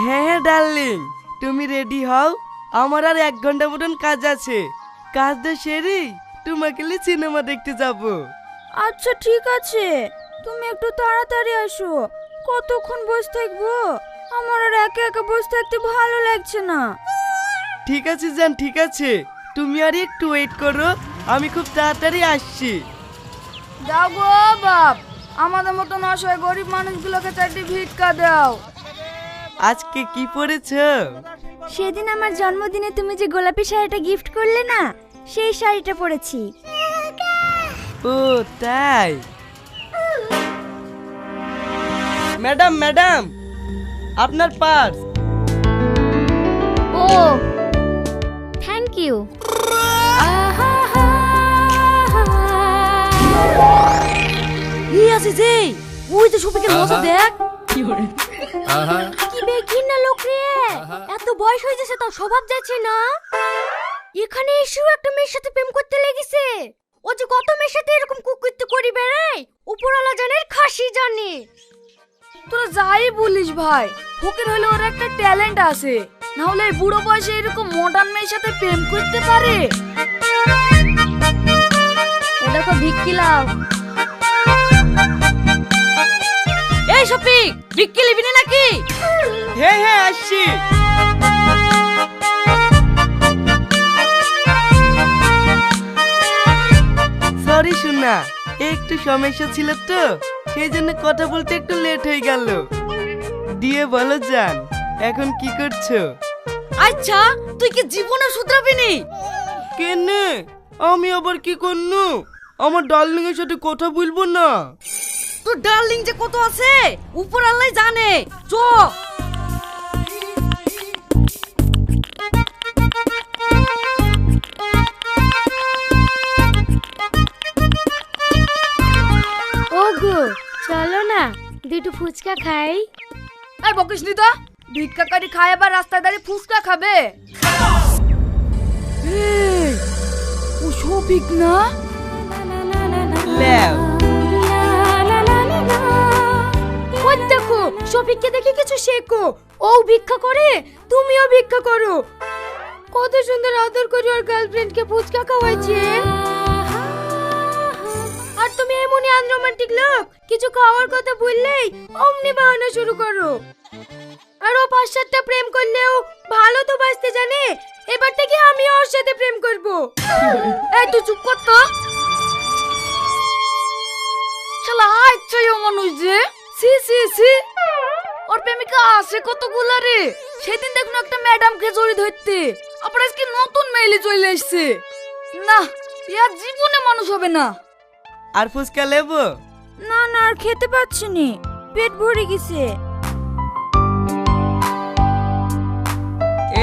হ্যাঁ হ্যাঁ ডার্লিং। তুমি রেডি হও? আমার আর এক ঘণ্টা মতন কাজ আছে। কাজ কাজটা সেরেই তোমাকে সিনেমা দেখতে যাব। আচ্ছা ঠিক আছে। তুমি একটু তাড়াতাড়ি আসো কতক্ষণ বসে থাকব? আমার আর একা একা বসে থাকতে ভালো লাগছে না। ঠিক আছে জান ঠিক আছে। তুমি আর একটু ওয়েট করো। আমি খুব তাড়াতাড়ি আসছি। দাও গো বাপ। আমাদের মতন অসহায় গরিব মানুষগুলোকে চারটি ভিক্ষা দাও। আজকে কি পরেছো? সেদিন আমার জন্মদিনে তুমি যে গোলাপি শাড়িটা গিফট করলে না সেই শাড়িটা পরেছি। ও তাই? ম্যাডাম ম্যাডাম আপনার পার্স। ও থ্যাংক ইউ ই আছে যে ওই তো শপিংয়ের মজা দেখ কি বেঘিনা লোক রে। এত বয়স হয়ে যাচ্ছে তাও স্বভাব যাচ্ছে না। এখানে এসেও একটা মেয়ের সাথে প্রেম করতে লেগেছে। ও যে কত মেয়ের সাথে এরকম কুকুরতে করি বেড়ায় উপরওয়ালা জানে খাসি জানে। তোরা যাই বলিস ভাই ফকির হলে ওর একটা ট্যালেন্ট আছে। না হলে এই বুড়ো বয়সে এরকম মডার্ন মেয়ের সাথে প্রেম করতে পারে। দেখো ভিক্ষি লাও। এই শফিক ভিক্ষি লিবি নাকি? হ্যাঁ হ্যাঁ আসছি। সরি শোনা একটু সমস্যা ছিল তো সেই জন্য কথা বলতে একটু লেট হয়ে গেল। দিয়ে বলো জান এখন কি করছ? আচ্ছা তুই কি জীবনে শুধরাবি নি কেনে? আমি আবার কি করনু? আমার ডার্লিং এর সাথে কথা বলব না। তোর ডার্লিং যে কত আছে? উপর আল্লাহ জানে। চ। ওগো চলো না দুটো ফুচকা খাই। এই বকিস নি তো ভিক্ষাকারী খায় আবার রাস্তায় দাঁড়িয়ে ফুচকা খাবে। ও শফিক না? শফিককে দেখে কিছু শেখো। ও ভিক্ষা করে তুমিও ভিক্ষা করো। কত সুন্দর আদর করে ওর গার্লফ্রেন্ডকে ফুচকা খাওয়াইছে। আর তুমি এমনই আনরোমান্টিক লোক কিছু খাওয়ার কথা বললেই অমনি বাহানা শুরু করো। আর ও পাঁচ সাতটা প্রেম করলেও ভালো তো বাঁচতে জানে এবার থেকে আমি ওর সাথে প্রেম করব। এই তুই চুপ কর তো। শালা আচ্ছাই মানুষ যে। সি সি সি ওর প্রেমিকা আছে কতগুলা রে? সেদিন দেখুন একটা ম্যাডামকে জড়ি ধরতে। আবার আজকে নতুন মেইলে চলে এসছে। না ইয়ার জীবনে মানুষ হবে না। আর ফুচকা লেবো? না না আর খেতে পাচ্ছি নি। পেট ভরে গেছে।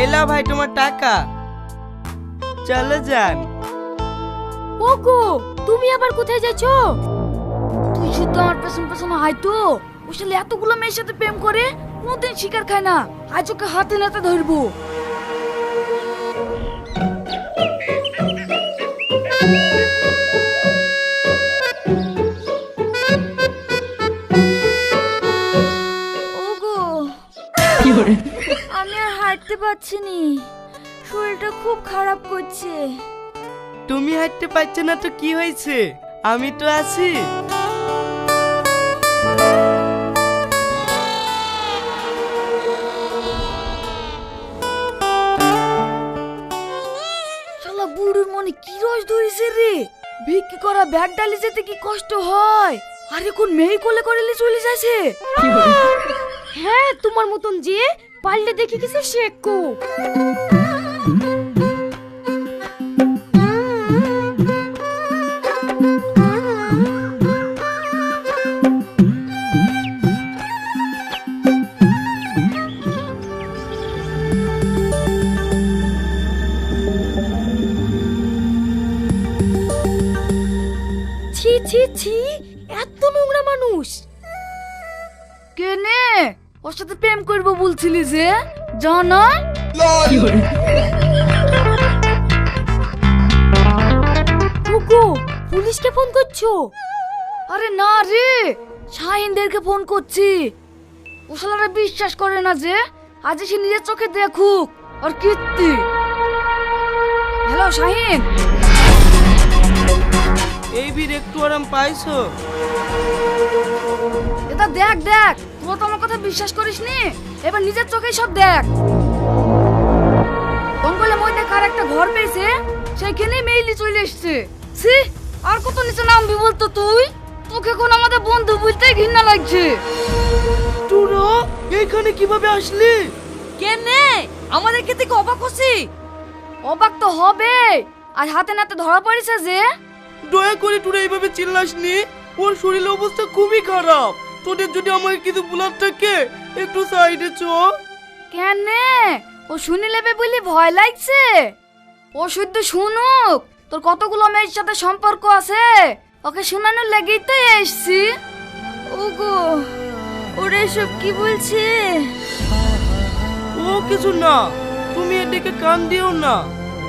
এলা ভাই তোমার টাকা। চলো যান। ওগো তুমি আবার কোথায় যাচ্ছো? তুই শুধু আমার পেছন পেছন হাই তো ও শালে এতগুলো মেয়ের সাথে প্রেম করে কোনোদিন শিকার খায় না। আজ ওকে হাতে নাতে ধরবো। ওগো আমি আর হাঁটতে পারছি নি শরীরটা খুব খারাপ করছে। তুমি হাঁটতে পারছ না তো কি হয়েছে? আমি তো আছি। কি রস ধরেছে রে? বিক্রি করা ব্যাগ ডালি যেতে কি কষ্ট হয়? আর এখন মেয়ে কোলে করে নিয়ে চলে যাচ্ছে হ্যাঁ তোমার মতন যে পারলে দেখে কিছু শেখো বলছিলি যে জানা পুলিশকে ফোন করছ? আরে না রে শাহিনদেরকে ফোন করছি। ও শালারা বিশ্বাস করে না যে আজ সে নিজের চোখে দেখুক আর কীর্তি। হ্যালো শাহিন? এই বীর একটু আরাম পাইছো? এটা দেখ দেখ। তুই তো আমার কথা বিশ্বাস করিস নি এবার নিজের চোখেই সব দেখ। জঙ্গলে মধ্যে কার একটা ঘর পেয়েছে সেইখানে মেইলি চলে এসছে। সি আর কত নিচে নামবি বলতো তুই? তোকে এখন আমাদের বন্ধু বুঝতে ঘৃণা লাগছে। তোরা এখানে কীভাবে আসলি? কেনে? আমাদের কে থেকে অবাক হচ্ছি? অবাক তো হবে আর হাতে নাতে ধরা পড়েছে যে। দয়া করে তোরা এইভাবে চিল্লাসনি। ওর শরীরের অবস্থা খুবই খারাপ। তোদের যদি আমার কিছু বলার থাকে একটু সাইডে চ। কেনে? ও শুনে নেবে বলি ভয় লাগছে। ও শুধু শুনুক তোর কতগুলো মেয়ের সাথে সম্পর্ক আছে? ওকে শোনানোর লেগেই তো এসছি। ওগো ওরা এসব কি বলছে? ও কিছু না তুমি এদিকে কান দিও না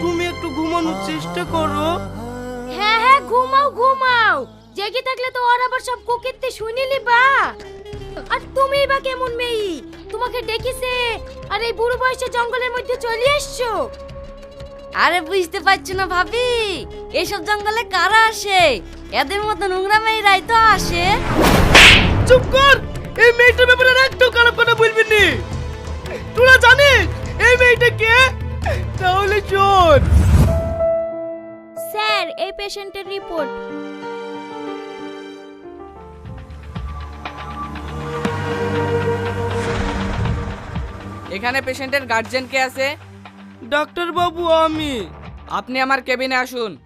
তুমি একটু ঘুমানোর চেষ্টা করো। হ্যাঁ হ্যাঁ ঘুমাও ঘুমাও। জেগে থাকলে তো ওর আবার সব কোকেতে শুনিলি বা? আর তুমি বা কেমন মেয়ে? তোমাকে ডেকেছে আর এই বুড়ো বয়সে জঙ্গলের মধ্যে চলে এসছো? আরে বুঝতে পারছ না ভাবি এসব জঙ্গলে কারা আসে? এদের মতো নোংরা মেয়েরাই তো আসে। চুপ কর! এই মেয়েটার ব্যাপারে একটু খারাপ কথা বলবি নি। তোরা জানিস এই মেয়েটা কে? তাহলে শোন। স্যার এই পেশেন্টের রিপোর্ট। এখানে পেশেন্টের গার্জিয়ান কে আছে? ডাক্তার বাবু আমি। আপনি আমার কেবিনে আসুন।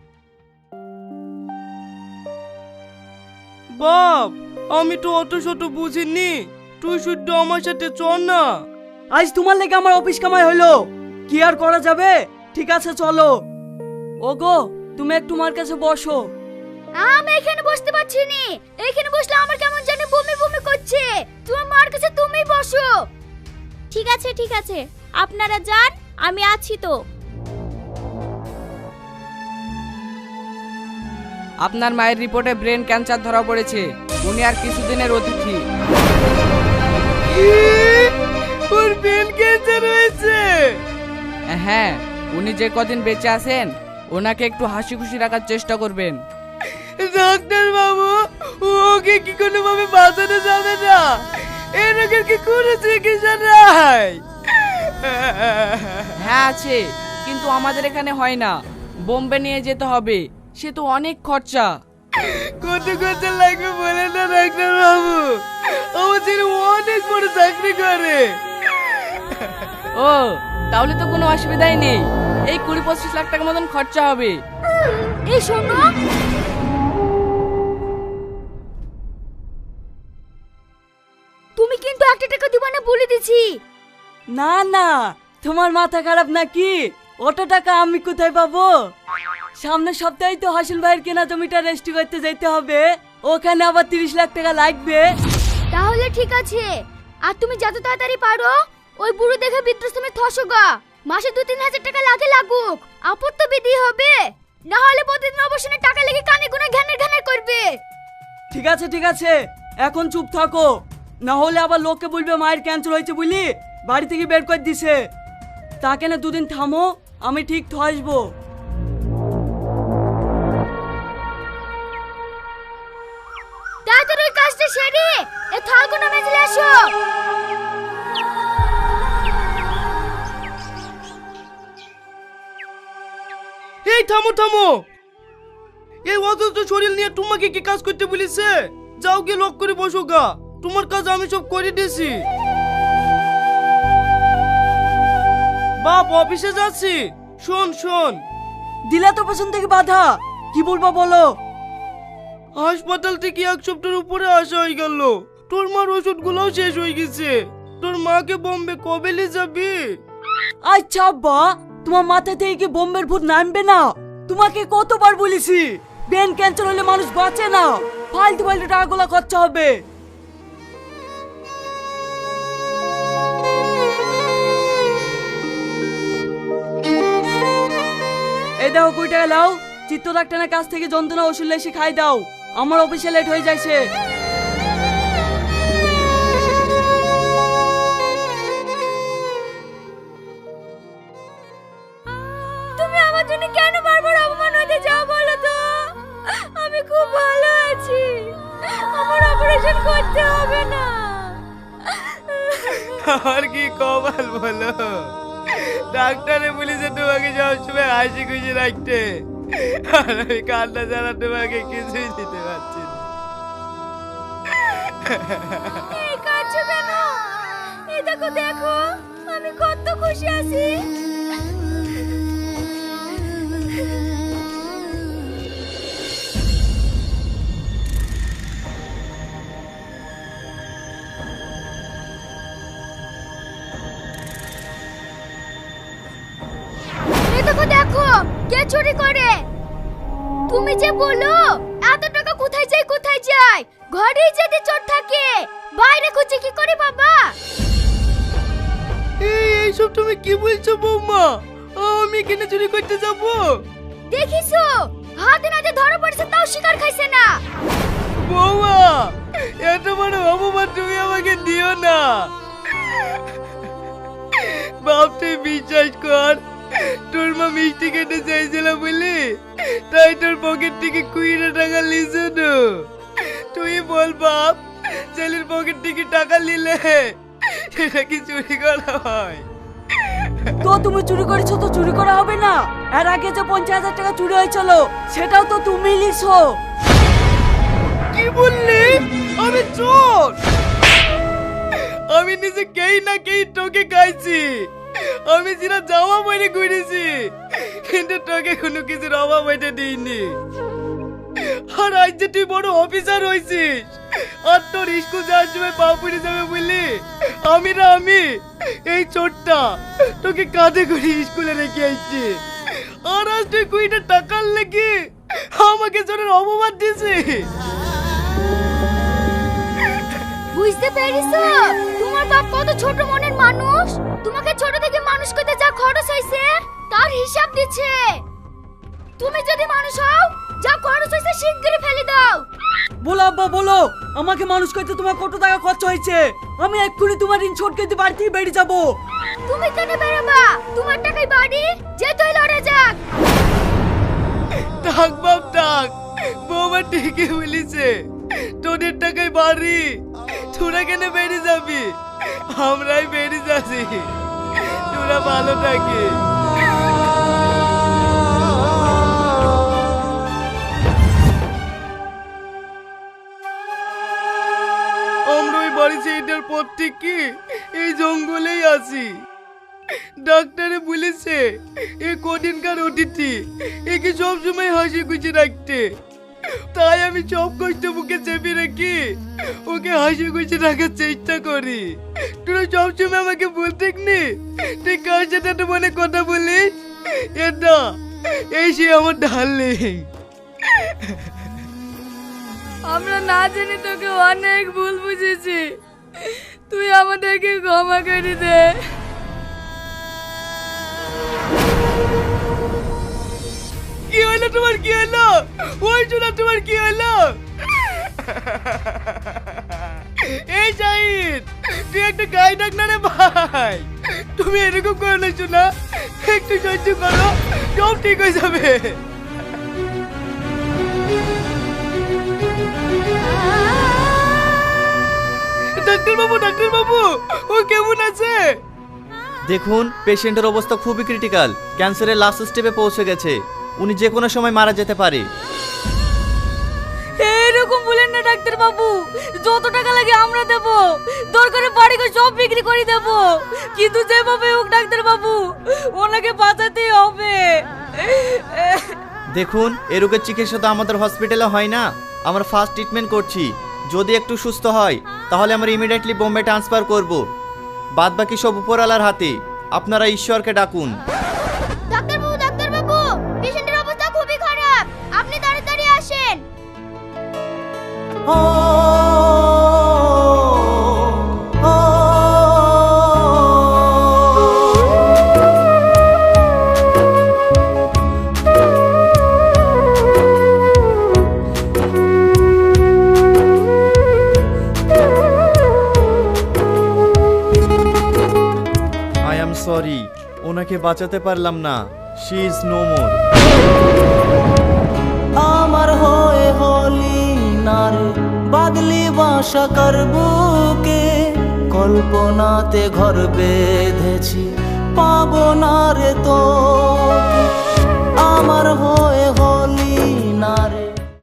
বাপ আমি তো অত শত বুঝিনি। তুই শুদ্ধ আমার সাথে চল না। আজ তোমার লেগে আমার অফিস কামাই হলো। কি আর করা যাবে? ঠিক আছে চলো। ওগো তুমি একটু মার কাছে বসো। আমি এখানে বসতে পারছি নি। এখানে বসলে আমার কেমন ঠিক আছে। আপনারা যান আমি আছি তো। আপনার মায়ের রিপোর্টে ব্রেন ক্যান্সার ধরা পড়েছে। উনি আর কিছুদিনের অতিথি। ওর ব্রেন ক্যান্সার হয়েছে। হ্যাঁ উনি যে কদিন বেঁচে আছেন ওনাকে একটু হাসি খুশি রাখার চেষ্টা করবেন। ডাক্তার বাবু ওকে কি কোনোভাবে বাঁচানো যাবে না? এই রোগের কি কোনো চিকিৎসা নাই হ্যাঁ আছে কিন্তু আমাদের এখানে হয় না। বোম্বে নিয়ে যেতে হবে সে তো অনেক খরচা। কত খরচা লাগবে বলে না ডাক্তার বাবু? আমার ছেলে অনেক বড় চাকরি করে। ও তাহলে তো কোনো অসুবিধাই নেই। এই কুড়ি পঁচিশ লাখ টাকা মতন খরচা হবে। এই শোনো একটা টাকা দিবা না বলে দিছি। না না তোমার মাথা খারাপ নাকি? অত টাকা আমি কোথায় পাবো? সামনের সপ্তাহে তো হাসিল ভাইয়ের কেনা জমিটা করতে যেতে হবে। ওখানে আবার তিরিশ লাখ টাকা লাগবে। তাহলে ঠিক আছে। আর তুমি যত তাড়াতাড়ি পারো ওই বুড়ো দেখে বৃদ্ধাশ্রমে থসগা মাসে দু তিন হাজার টাকা লাগে লাগুক। আপদ তো বিধি হবে। না হলে প্রতিদিন অবসরে টাকা লেগে কানে গুনে ঘ্যানের ঘ্যানের করবে। ঠিক আছে ঠিক আছে। এখন চুপ থাকো। না হলে আবার লোককে বলবে মায়ের ক্যান্সার হয়েছে বুঝলি? বাড়ি থেকে বের করে দিছে। তাকে না দুদিন থামো আমি ঠিক আসব তাড়াতাড়ি কাজটা সেরে এ মেজলে এসো এই থামো থামো। এই অসুস্থ শরীর নিয়ে তোমাকে কি কাজ করতে বলেছে? যাও গিয়ে লক করে বসো গা। তোমার কাজ আমি সব করে দিয়েছি। বাপ অফিসে যাচ্ছি। শোন শোন। দিলা তো পেছন থেকে বাধা। কি বলব বলো? হাসপাতাল থেকে এক সপ্তাহের উপরে আসা হয়ে গেল। তোর মার ওষুধগুলোও শেষ হয়ে গেছে। তোর মাকে বোম্বে কবে নিয়ে যাবি? আচ্ছা আব্বা তোমার মাথা থেকে কি বোম্বের ভূত নামবে না? তোমাকে কতবার বলেছি ব্রেন ক্যান্সার হলে মানুষ বাঁচে না। ফালতু ফালতু টাকাগুলো খরচা হবে। এই দেখো কুড়ি টাকা লাও চিত্ত ডাক্তারের কাছ থেকে যন্ত্রণা ওষুধ লেসে খাই দাও। আমার অফিসে লেট হয়ে যাচ্ছে তুমি আমার জন্য কেন বলো তো? আমি খুব ভালো আছি। আমার অপারেশন করতে হবে না। আর কি কবাল বলো? ডাক্তারে বলেছে তোমাকে সবসময় হাসি খুশি রাখতে। আর আমি কান্না ছাড়া তোমাকে কিছুই দিতে পারছি না। কেন? দেখো দেখো, আমি কত খুশি আছি। চুরি করে। তুমি যে বলো এত টাকা কোথায় যায় কোথায় যায়? ঘরেই যদি চোর থাকে বাইরে খুঁজে কি করে বাবা? এই এইসব তুমি কি বলছো বৌমা? আমি এখানে চুরি করতে যাব? দেখিছো? হাতে নাতে ধরা পড়েছে তাও শিকার খাইছে না। বৌমা এত বড় অপমান তুমি আমাকে দিও না। বাপ তুই বিশ্বাস কর। তোর মা মিষ্টি কেটে চাইছিল বলি? তাই তোর পকেট থেকে কুড়িটা টাকা লিছো তুই বল বাপ ছেলের পকেট থেকে টাকা নিলে সেটা কি চুরি করা হয়? তো তুমি চুরি করেছ তো চুরি করা হবে না। এর আগে যে পঞ্চাশ হাজার টাকা চুরি হয়েছিল সেটাও তো তুমি লিখছো কি বললি? আমি চোর! আমি নিজে কেই না কেই তোকে খাইছি। আমি যেটা জামা পরে ঘুরেছি কিন্তু তোকে কোনো কিছুর অভাব হইতে দিইনি। আর আজ যে তুই বড় অফিসার হয়েছিস আর তোর স্কুল যাওয়ার সময় পা যাবে বললি, আমি না, আমি, এই চোরটা, তোকে কাঁধে করে স্কুলে রেখে আসছি আর আজ তুই কুইটা টাকার লেগে আমাকে চোরের অপবাদ দিয়েছিস। বুঝতে পেরেছ? তোমার বাপ কত ছোট মনের মানুষ? তোমাকে ছোট থেকে মানুষ করতে যা খরচ হয়েছে তার হিসাব দিচ্ছে। তুমি যদি মানুষ হও যা খরচ হয়েছে শিগগিরই ফেলে দাও। বলো আব্বা বলো। আমাকে মানুষ করতে তোমার কত টাকা খরচ হয়েছে? আমি এক্ষুনি তোমার ঋণ শোধ করতে বাড়ি থেকে বেরিয়ে যাব। তুমি কেন বেরোবা? তোমার টাকায় বাড়ি? যে তুই লড়ে যাক। থাক বাপ থাক বৌমা ঠিকই বলিছে। তোদের টাকায় বাড়ি। তোরা কেন বেরিয়ে যাবি? আমরাই বেরিয়ে যাচ্ছি। তোরা ভালো থাকে বাড়ি এই জঙ্গলেই আছি। ডাক্তারে বলেছে, এ কদিনকার অতিথি, একে সবসময় হাসি খুশি রাখতে। তাই আমি সব কষ্ট মুখে চেপে রাখি ওকে হাসি খুশি রাখার চেষ্টা করি। তোরা সবসময় আমাকে বলতে নি তুই কার সাথে এত মনে কথা বলিস? এটা এই সে আমার ডার্লিং। আমরা না জেনে তোকে অনেক ভুল বুঝেছি। তুই আমাদেরকে ক্ষমা করে দে। কি হলো তোমার, কি হলো? ওই তোমার, কি হলো? এই তুই একটা ডাক না রে ভাই? তুমি এরকম করো না? একটু সহ্য করো, সব ঠিক হয়ে যাবে। ডাক্তার বাবু ডাক্তার বাবু, ও কেমন আছে? দেখুন পেশেন্টের অবস্থা খুবই ক্রিটিক্যাল ক্যান্সারের লাস্ট স্টেপে পৌঁছে গেছে। উনি যে কোনো সময় মারা যেতে পারে। এরকম বলেন না ডাক্তার বাবু যত টাকা লাগে আমরা দেব। দরকারে বাড়ি ঘর সব বিক্রি করে দেব। কিন্তু যেভাবে হোক ডাক্তার বাবু ওনাকে বাঁচাতেই হবে। দেখুন এ রোগের চিকিৎসা তো আমাদের হসপিটালে হয় না। আমরা ফার্স্ট ট্রিটমেন্ট করছি। যদি একটু সুস্থ হয় তাহলে আমরা ইমিডিয়েটলি বোম্বে ট্রান্সফার করব। বাদ বাকি সব উপরওয়ালার হাতে। আপনারা ঈশ্বরকে ডাকুন। ওনাকে বাঁচাতে পারলাম না। শি ইজ নো মোর আমার হয়ে হলি নারে, বাদলি বাসা করবুকে কল্পনাতে ঘর বেঁধেছি, পাবো না রে তো আমার